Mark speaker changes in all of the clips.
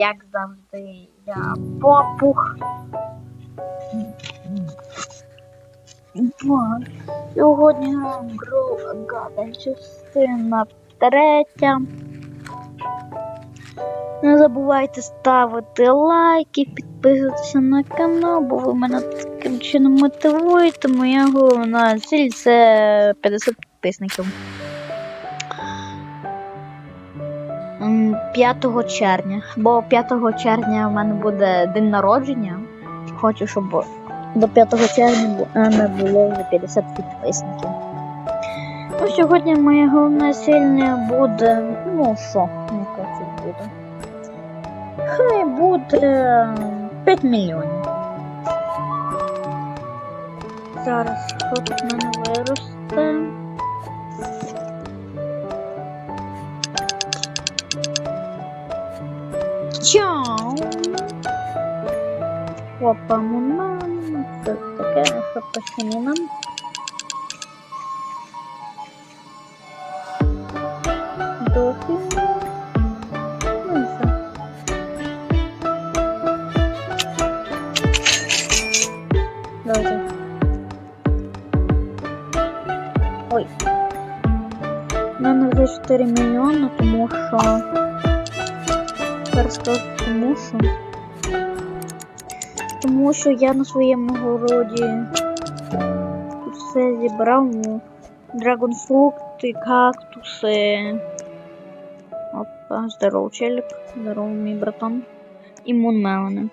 Speaker 1: як завжди, я попух. Сьогодні Гаден, частина третя. Не забувайте ставити лайки, підписуватися на канал, бо ви мене таким чином мотивуєте. Моя головна ціль це 50 підписників. 5 червня. Бо 5 червня в мене буде день народження. Хочу, щоб до 5 червня мене було вже 50 підписників. Ну, сьогодні моя головна ціль не буде. Ну що, яка це буде? Хай буде 5 мільйонів. Зараз що тут в мене виросте. Чау! Опа, маман, це таке, що почему нам? Дофі. Ну і все. Давайте. Ой. У мене вже 4 мільйони, тому що. Скажу, тому що. Тому що я на своєму городі все зібрав. Драгонфрукти, кактуси. Опа, здоров, челік. Здоров, мій братан. І мунмелени.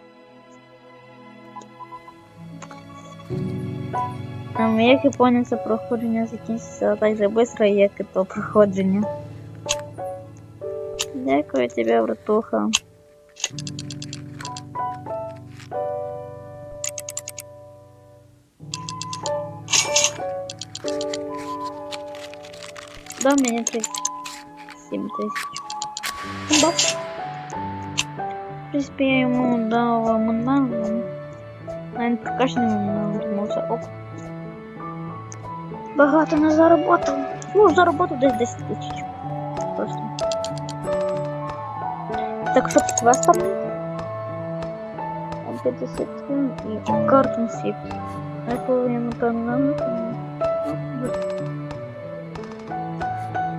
Speaker 1: Ем, Як і це проходження закінчиться так же швидко, як і то проходження. Дякую тебе, братуха. Да, у меня 37 тысяч. Бах. В принципе, я ему дала мандану. Наверное, прокачанный мандану, думал, це ок. Багато не заработав. Ну, заработав десь 10 тисяч. Просто. Так що з вас там? 57 і картон. А коли йому там нам.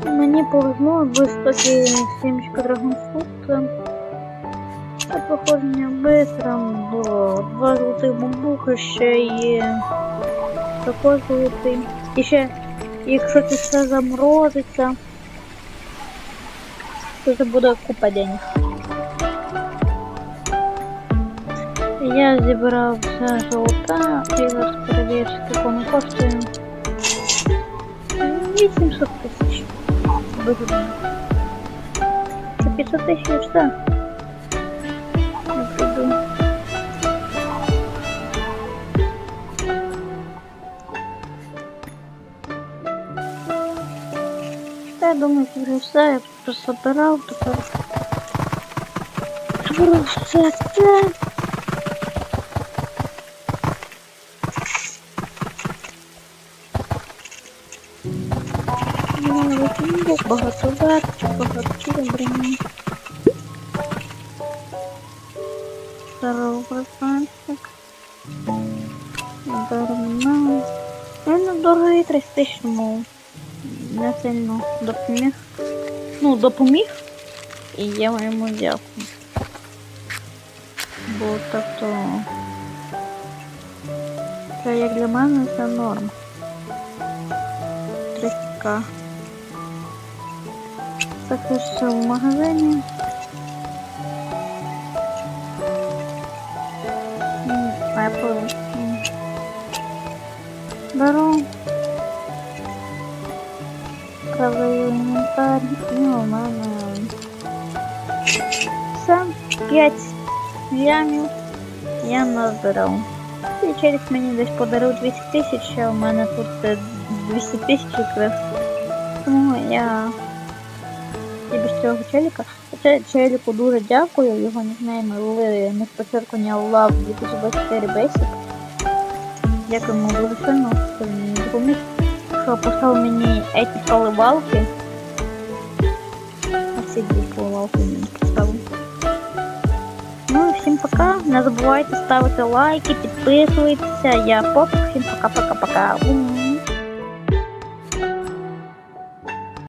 Speaker 1: Мені повезло вистати сімечка драгонфрукта. Це походження бистро було. Два золотих бамбука ще є. Також золотий. І ще, якщо це все заморозиться, то це буде купа денег. Я зібрав все золота і зараз перевірю, скільки воно коштує. 800 тисяч. Вигідно. Це 500 тисяч і все. Я прийду. Та, Я думаю, це вже все. Я просто собирав, тепер. Просто це. Багато варт, багато броні. Здорово, братанчик. Дарма. Він дорогий 30 тисяч, ну, не сильно допоміг. Ну, допоміг. І я йому дякую. Бо так то... Це як для мене це норм. 3К. Також ще в магазині. Apple. Беру. Краваю інвентар. Ну, у мене. Все. 5 ямів. Я назбирав. І челік мені десь подарив 200 тисяч, а у мене тут е, 200 тисяч якраз. Тому я і цього челіка. Це челіку дуже дякую, його нікнейм лили не спочеркання Love 2024 Basic. Дякую йому дуже сильно, що він мені допоміг. Що поставив мені еті поливалки. Оці дві поливалки мені поставив. всім пока. Не забувайте ставити лайки, підписуйтеся. Я поп, всім пока-пока-пока.